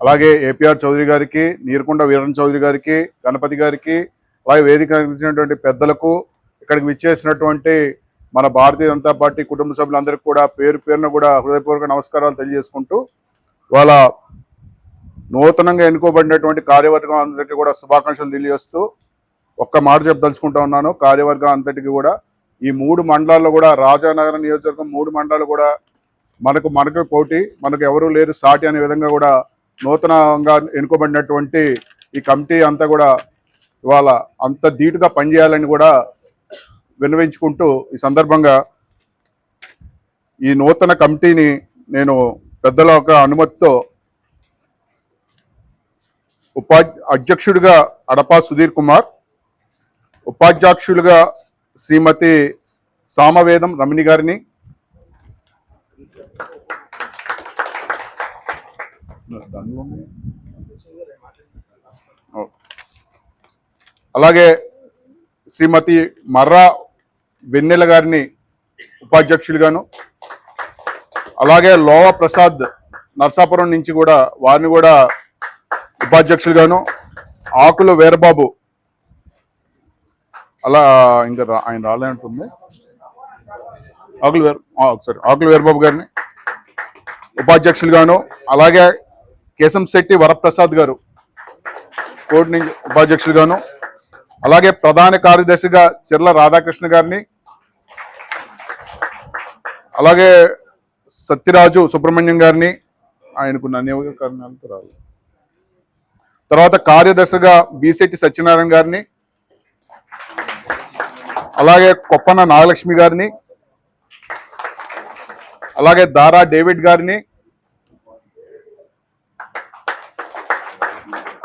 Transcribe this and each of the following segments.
అలాగే ఏపీఆర్ చౌదరి గారికి నీరుకొండ వీరన్ చౌదరి గారికి గణపతి గారికి అలాగే వేదిక ఇచ్చినటువంటి పెద్దలకు ఇక్కడికి విచ్చేసినటువంటి మన భారతీయ జనతా పార్టీ కుటుంబ సభ్యులందరికీ కూడా పేరు పేరున కూడా హృదయపూర్వక నమస్కారాలు తెలియజేసుకుంటూ వాళ్ళ నూతనంగా ఎన్నుకోబడినటువంటి కార్యవర్గం అందరికీ కూడా శుభాకాంక్షలు తెలియజేస్తూ ఒక్క మాట చెప్పదలుచుకుంటా ఉన్నాను. కార్యవర్గం అంతటికి కూడా ఈ మూడు మండలాల్లో కూడా రాజానగరం నియోజకవర్గం మూడు మండలాలు కూడా మనకు మనకు పోటీ మనకు ఎవరు లేరు సాటి అనే విధంగా కూడా నూతనంగా ఎన్నుకోబడినటువంటి ఈ కమిటీ అంతా కూడా ఇవాళ అంత ధీటుగా పనిచేయాలని కూడా విన్నవించుకుంటూ ఈ సందర్భంగా ఈ నూతన కమిటీని నేను పెద్దల ఒక అనుమతితో ఉపా అధ్యక్షుడిగా అడపా సుధీర్ కుమార్ ఉపాధ్యక్షులుగా శ్రీమతి సామవేదం రమణి గారిని అలాగే శ్రీమతి మర్రా వెన్నెల గారిని ఉపాధ్యక్షులుగాను అలాగే లోవ ప్రసాద్ నర్సాపురం నుంచి కూడా వారిని కూడా ఉపాధ్యక్షులుగాను ఆకుల వీరబాబు. అలా ఇంకా రా- ఆయన రాలేంటుంది ఆకుల వేరు ఆ, సరే ఆకుల వీరబాబు గారిని ఉపాధ్యక్షులుగాను అలాగే కేశంశెట్టి వరప్రసాద్ గారు కోటి ఉపాధ్యక్షులుగాను అలాగే ప్రధాన కార్యదర్శిగా చిర్ల రాధాకృష్ణ గారిని అలాగే సత్యరాజు సుబ్రహ్మణ్యం గారిని ఆయనకు నియోగకరణాలతో రాదు తర్వాత కార్యదర్శిగా బీసెట్టి సత్యనారాయణ గారిని అలాగే కొప్పన నాగలక్ష్మి గారిని అలాగే దారా డేవిడ్ గారిని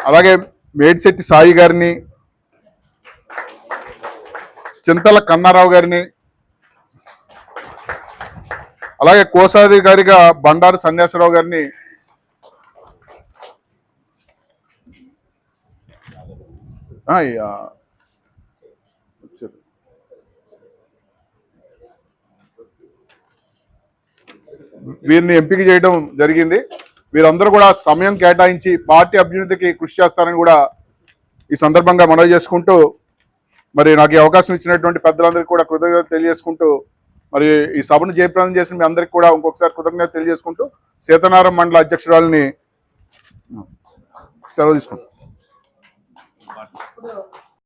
అలాగే మేడిశెట్టి సాయి గారిని చింతల కన్నారావు గారిని అలాగే కోశాధికారిగా బండారు సన్యాసరావు గారిని వీరిని ఎంపిక చేయడం జరిగింది. వీరందరూ కూడా సమయం కేటాయించి పార్టీ అభ్యున్నతికి కృషి చేస్తారని కూడా ఈ సందర్భంగా మనవి చేసుకుంటూ మరి నాకు ఈ అవకాశం ఇచ్చినటువంటి పెద్దలందరికీ కూడా కృతజ్ఞత తెలియజేసుకుంటూ మరి ఈ సభను జయప్రదం చేసిన మీ అందరికీ కూడా ఇంకొకసారి కృతజ్ఞత తెలియజేసుకుంటూ సీతనారం మండల అధ్యక్షురాలని సెలవు తీసుకుంటాం